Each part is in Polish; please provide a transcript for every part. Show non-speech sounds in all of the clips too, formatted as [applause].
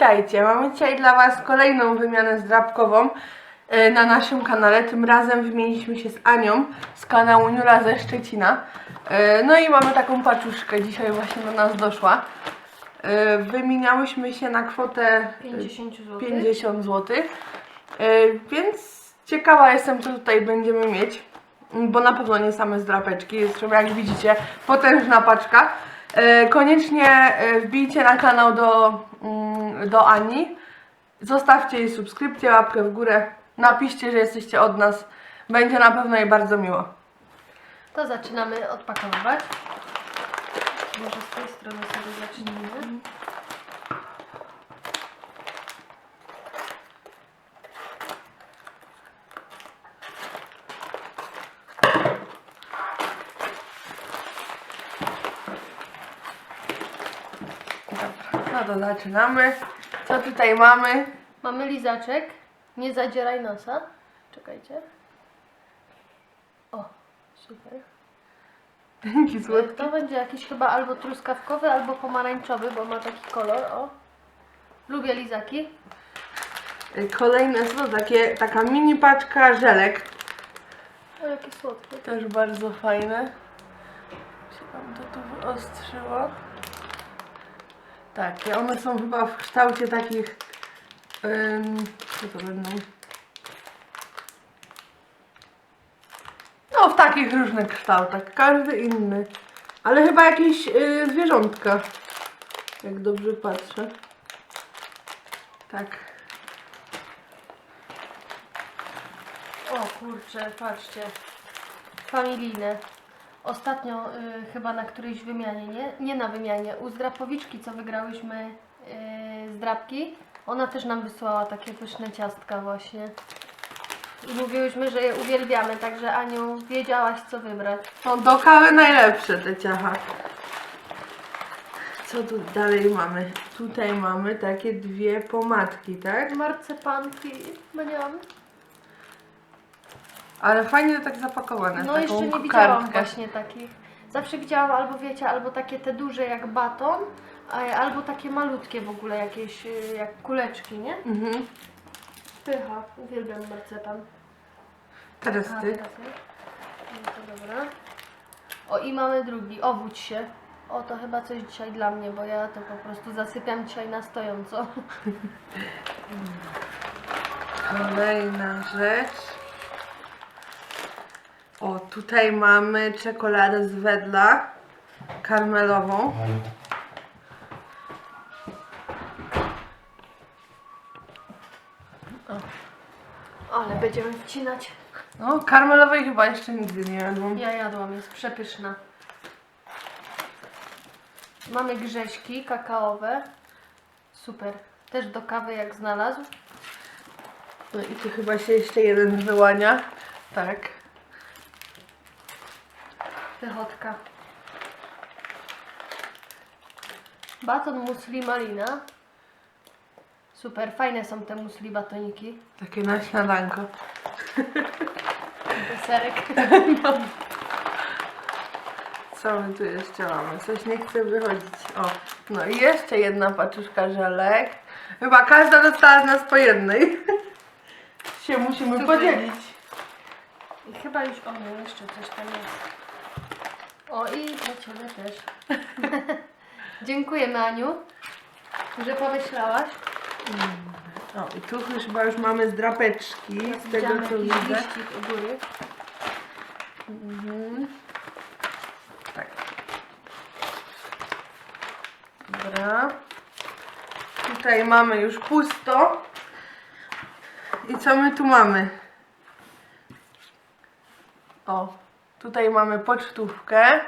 Witajcie, mamy dzisiaj dla Was kolejną wymianę zdrabkową na naszym kanale. Tym razem wymieniliśmy się z Anią z kanału Niura ze Szczecina. E, No i mamy taką paczuszkę, dzisiaj właśnie do nas doszła. E, Wymieniałyśmy się na kwotę 50 zł. 50 zł. E, Więc ciekawa jestem, co tutaj będziemy mieć, bo na pewno nie same zdrapeczki. Zresztą jak widzicie, potężna paczka. E, Koniecznie e, wbijcie na kanał do, mm, do Ani. Zostawcie jej subskrypcję, łapkę w górę. Napiszcie, że jesteście od nas. Będzie na pewno jej bardzo miło. To zaczynamy odpakowywać. Może z tej strony sobie zacznijmy. Dobra, no to zaczynamy. Co tutaj mamy? Mamy lizaczek. Nie zadzieraj nosa. Czekajcie. O, super. Dzięki słodki. To będzie jakiś chyba albo truskawkowy, albo pomarańczowy, bo ma taki kolor. O. Lubię lizaki. E, Kolejne są takie, taka mini paczka żelek. O, jakie słodkie. Też bardzo fajne. Się wam to tu wyostrzyło. Tak, one są chyba w kształcie takich. Ym, co to będą? No, w takich różnych kształtach. Każdy inny. Ale chyba jakieś y, zwierzątka. Jak dobrze patrzę. Tak. O kurczę, patrzcie. Familijne. Ostatnio y, chyba na którejś wymianie, nie? Nie na wymianie. U zdrapowiczki, co wygrałyśmy y, zdrapki, ona też nam wysłała takie pyszne ciastka właśnie. I mówiłyśmy, że je uwielbiamy, także Aniu, wiedziałaś co wybrać. No, do kawy najlepsze te ciacha. Co tu dalej mamy? Tutaj mamy takie dwie pomadki, tak? Marcepanki maniam. Ale fajnie to tak zapakowane. w No taką jeszcze nie widziałam właśnie takich. Zawsze widziałam albo wiecie, albo takie te duże jak baton, albo takie malutkie w ogóle jakieś y, jak kuleczki, nie? Mhm. Pycha, uwielbiam marcepan. Teraz A, ty. teraz ja. No to dobra. O i mamy drugi, owódź się. O to chyba coś dzisiaj dla mnie, bo ja to po prostu zasypiam dzisiaj na stojąco. [laughs] Kolejna rzecz. O, tutaj mamy czekoladę z wedla karmelową. Ale będziemy wcinać. No, karmelowej chyba jeszcze nigdy nie jadłam. Ja jadłam, jest przepyszna. Mamy grześki kakaowe. Super. Też do kawy jak znalazł. No i tu chyba się jeszcze jeden wyłania. Tak. Pychotka. Baton musli malina. Super, fajne są te musli batoniki. Takie na śniadanko. [laughs] Deserek. [laughs] Co my tu jeszcze mamy? Coś nie chce wychodzić. O, no i jeszcze jedna paczuszka żelek. Chyba każda dostała z nas po jednej. [laughs] się musimy Super. podzielić. I chyba już o nie, jeszcze coś tam jest. O i dla Ciebie też. Dziękujemy Aniu, że pomyślałaś. O, i tu chyba już mamy zdrapeczki z tego co widzę. Mhm. Tak. Dobra. Tutaj mamy już pusto. I co my tu mamy? O, tutaj mamy pocztówkę.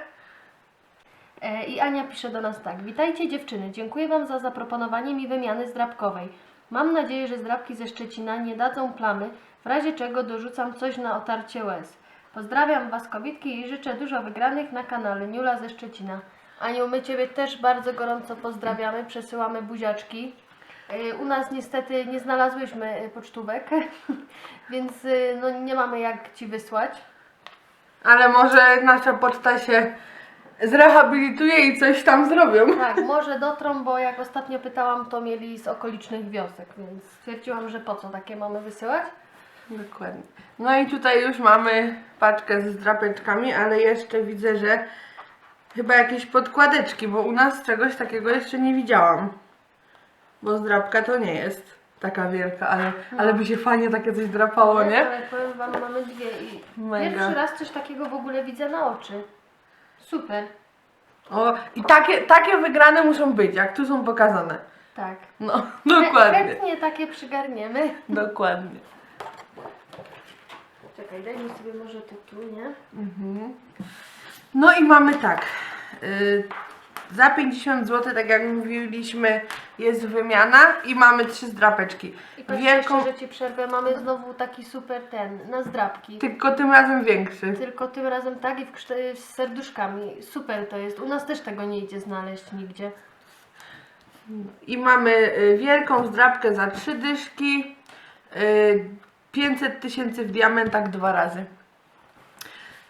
E, I Ania pisze do nas tak. Witajcie dziewczyny, dziękuję Wam za zaproponowanie mi wymiany zdrabkowej. Mam nadzieję, że zdrabki ze Szczecina nie dadzą plamy, w razie czego dorzucam coś na otarcie łez. Pozdrawiam Was kobitki i życzę dużo wygranych na kanale Niula ze Szczecina. Aniu, my Ciebie też bardzo gorąco pozdrawiamy, przesyłamy buziaczki. Y, U nas niestety nie znalazłyśmy y, pocztówek, [laughs] więc no, nie mamy jak Ci wysłać. Ale może nasza poczta się zrehabilituje i coś tam zrobią. Tak, może dotrą, bo jak ostatnio pytałam, to mieli z okolicznych wiosek, więc stwierdziłam, że po co takie mamy wysyłać. Dokładnie. No i tutaj już mamy paczkę z drapeczkami, ale jeszcze widzę, że chyba jakieś podkładeczki, bo u nas czegoś takiego jeszcze nie widziałam. Bo zdrapka to nie jest taka wielka, ale, ale by się fajnie takie coś drapało, nie? Ale powiem Wam, mamy dwie i Mega. pierwszy raz coś takiego w ogóle widzę na oczy. Super, O, i takie, takie wygrane muszą być, jak tu są pokazane. tak. No, dokładnie. Chętnie takie przygarniemy. Dokładnie. Czekaj, daj mi sobie może to tu, nie? No i mamy tak. y, za 50 zł, tak jak mówiliśmy, jest wymiana i mamy trzy zdrapeczki. I patrz, Wielką, jeszcze, że Ci przerwę, mamy znowu taki super ten, na zdrabki. tylko tym razem większy. Tylko tym razem tak i w z serduszkami. Super to jest. U nas też tego nie idzie znaleźć nigdzie. I mamy y, wielką zdrapkę za trzy dyszki. y, 500 tysięcy w diamentach dwa razy.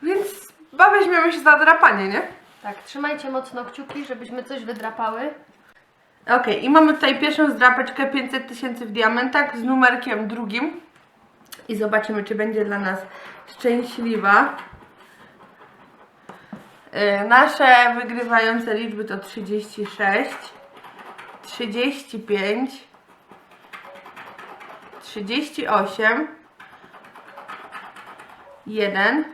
Więc chyba weźmiemy się za drapanie, nie? Tak, trzymajcie mocno kciuki, żebyśmy coś wydrapały. Okej, i mamy tutaj pierwszą zdrapeczkę 500 tysięcy w diamentach z numerkiem drugim. I zobaczymy, czy będzie dla nas szczęśliwa. Yy, nasze wygrywające liczby to 36, 35, 38, 1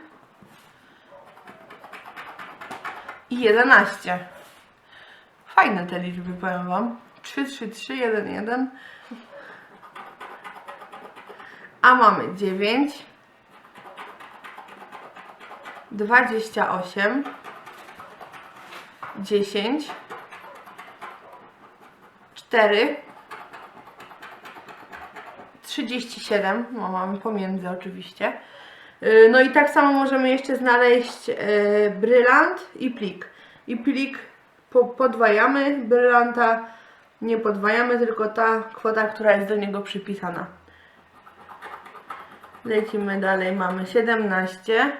i 11. Fajne te liczby, powiem Wam. 3, 3, 3, 1, 1. A mamy 9, 28, 10, 4, 37, no mamy pomiędzy oczywiście. Yy, No i tak samo możemy jeszcze znaleźć yy, brylant i plik. I plik po, podwajamy, brylanta nie podwajamy, tylko ta kwota, która jest do niego przypisana. Lecimy dalej, mamy 17,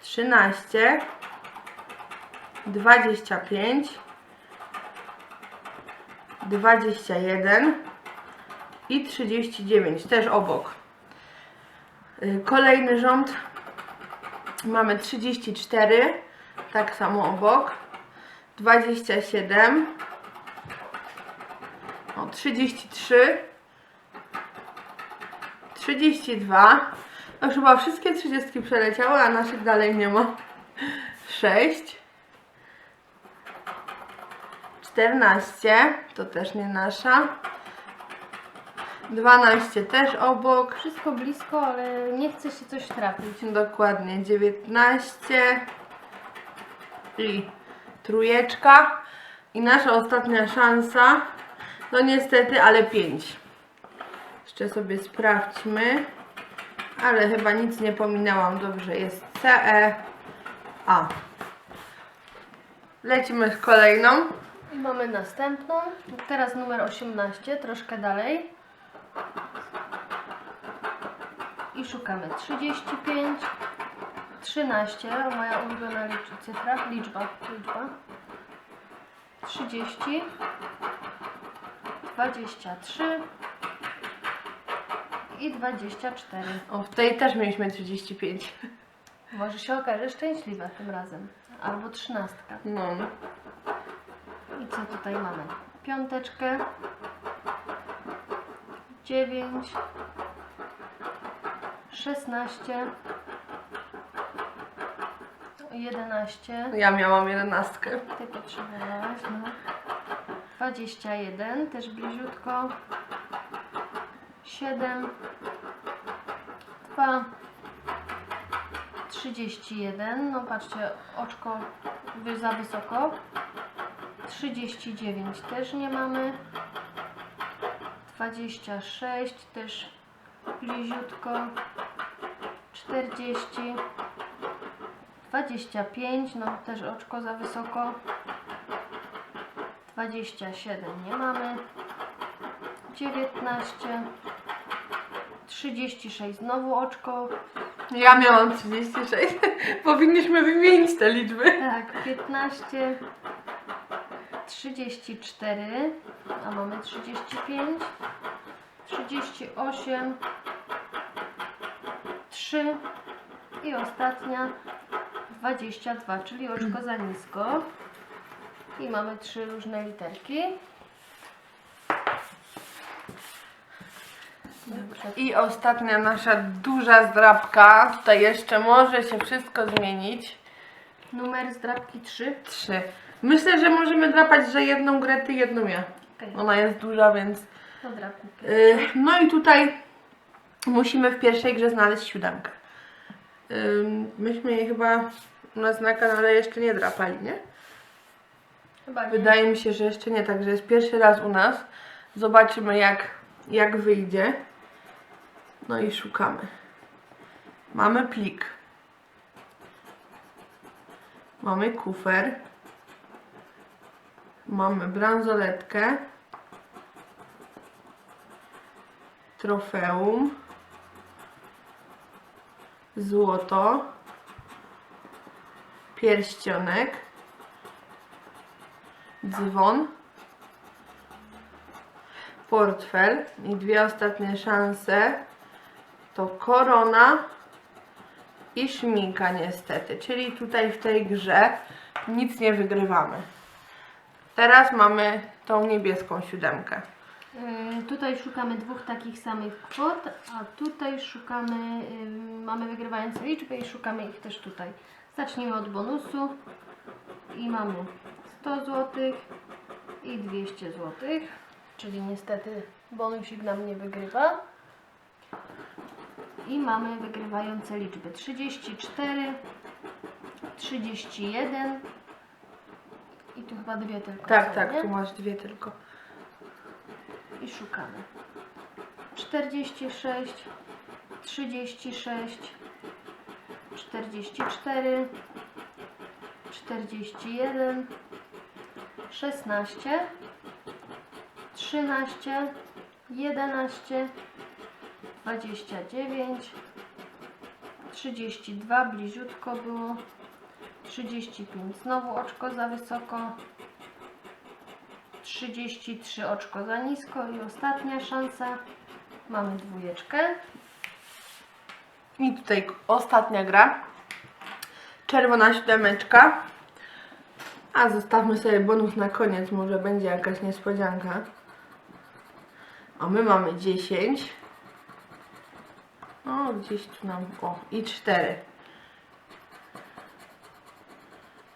13, 25, 21 i 39, też obok. Y, Kolejny rząd mamy 34, tak samo obok. 27, o 33, 32. No chyba wszystkie 30 przeleciały, a naszych dalej nie ma. 6, 14, to też nie nasza. 12 też obok. Wszystko blisko, ale nie chce się coś trafić. Dokładnie 19 i trójeczka i nasza ostatnia szansa no niestety, ale 5 jeszcze sobie sprawdźmy ale chyba nic nie pominęłam dobrze, jest CE A lecimy z kolejną I mamy następną. Teraz numer 18, troszkę dalej. I szukamy 35, 13, moja ulubiona licz- cyfra, liczba, liczba. 30, 23 i 24. o tej też mieliśmy 35 Może się okaże szczęśliwa tym razem. Albo trzynastka. no I co tutaj mamy? Piąteczkę. Dziewięć. Szesnaście. Jedenaście. ja miałam 11 Ty potrzebowałaś, no. Dwadzieścia jeden, też bliziutko. Siedem. Dwa. Trzydzieści jeden. No patrzcie, oczko wy- za wysoko. 39 też nie mamy. 26 też bliziutko. Czterdzieści, dwadzieścia pięć, no też oczko za wysoko, dwadzieścia siedem nie mamy, dziewiętnaście, trzydzieści sześć znowu oczko, Ja miałam 36. [laughs] Powinniśmy wymienić te liczby. tak, 15, 34, a mamy 35, 38, 3 i ostatnia 22, czyli oczko za nisko. I mamy trzy różne literki. I ostatnia nasza duża zdrabka. Tutaj jeszcze może się wszystko zmienić. Numer zdrabki 3. Trzy. Myślę, że możemy drapać, że jedną grę ty, jedną ja. Ona jest duża, więc... Drapki. Yy, no i tutaj musimy w pierwszej grze znaleźć siódemkę. Myśmy jej chyba u nas na kanale jeszcze nie drapali, nie? Chyba nie. Wydaje mi się, że jeszcze nie, także jest pierwszy raz u nas. Zobaczymy jak, jak wyjdzie. No i szukamy. Mamy plik. Mamy kufer. Mamy bransoletkę. Trofeum. Złoto. Pierścionek dzwon, portfel i dwie ostatnie szanse to korona i szminka niestety, czyli tutaj w tej grze nic nie wygrywamy. Teraz mamy tą niebieską siódemkę. Y, Tutaj szukamy dwóch takich samych kwot, a tutaj szukamy, y, mamy wygrywające liczby i szukamy ich też tutaj. Zacznijmy od bonusu i mamy 100 zł i 200 zł, czyli niestety bonusik nam nie wygrywa. I mamy wygrywające liczby 34, 31 i tu chyba dwie tylko Tak, są, tak, nie? tu masz dwie tylko. I szukamy. 46, 36, 44, 41, 16, 13, 11, 29, 32, bliziutko było, 35, znowu oczko za wysoko, 33 oczko za nisko i ostatnia szansa. Mamy dwójeczkę. I tutaj ostatnia gra. Czerwona siódemeczka. A zostawmy sobie bonus na koniec, może będzie jakaś niespodzianka. A my mamy 10. O, gdzieś tu nam. O, i 4.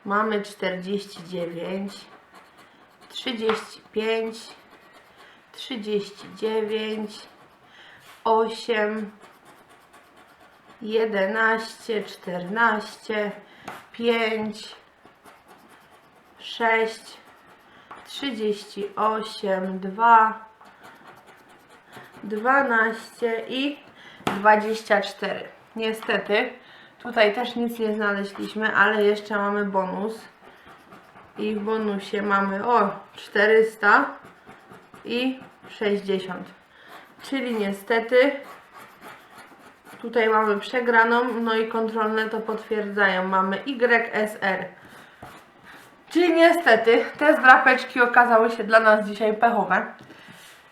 Mamy 49, 35, 39, 8, 11, 14, 5, 6, 38, 2, 12 i 24. Niestety, tutaj też nic nie znaleźliśmy, ale jeszcze mamy bonus. I w bonusie mamy o 400 i 60. Czyli niestety Tutaj mamy przegraną, no i kontrolne to potwierdzają. Mamy YSR. Czyli niestety te zdrapeczki okazały się dla nas dzisiaj pechowe.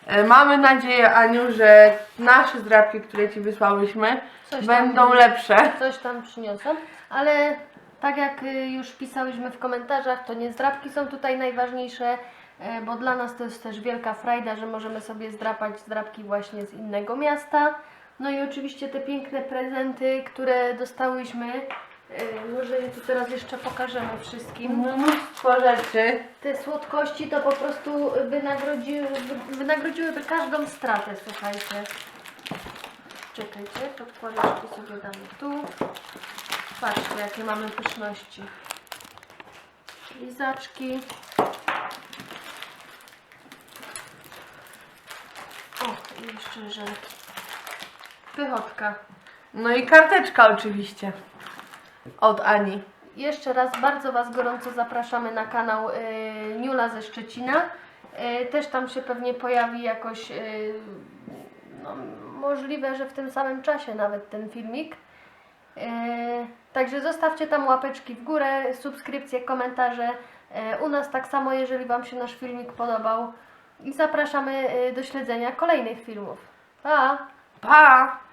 E, Mamy nadzieję, Aniu, że nasze zdrapki, które Ci wysłałyśmy, Coś tam- będą lepsze. Coś tam przyniosą, ale tak jak y, już pisałyśmy w komentarzach, to nie zdrapki są tutaj najważniejsze, e, bo dla nas to jest też wielka frajda, że możemy sobie zdrapać zdrapki właśnie z innego miasta. No i oczywiście te piękne prezenty, które dostałyśmy, e, może je tu teraz jeszcze pokażemy wszystkim. Mnóstwo rzeczy. Te słodkości to po prostu wynagrodziły, wy- wynagrodziłyby każdą stratę, słuchajcie. Czekajcie, podkładeczki sobie damy tu. Patrzcie, jakie mamy pyszności. Lizaczki. O, jeszcze żelki. Pychotka. No i karteczka oczywiście. Od Ani. Jeszcze raz bardzo Was gorąco zapraszamy na kanał y, Niula ze Szczecina. Y, też tam się pewnie pojawi jakoś, y, no, możliwe, że w tym samym czasie nawet ten filmik. Y, także zostawcie tam łapeczki w górę, subskrypcje, komentarze. Y, u nas tak samo, jeżeli Wam się nasz filmik podobał. I zapraszamy y, do śledzenia kolejnych filmów. Pa! Pa!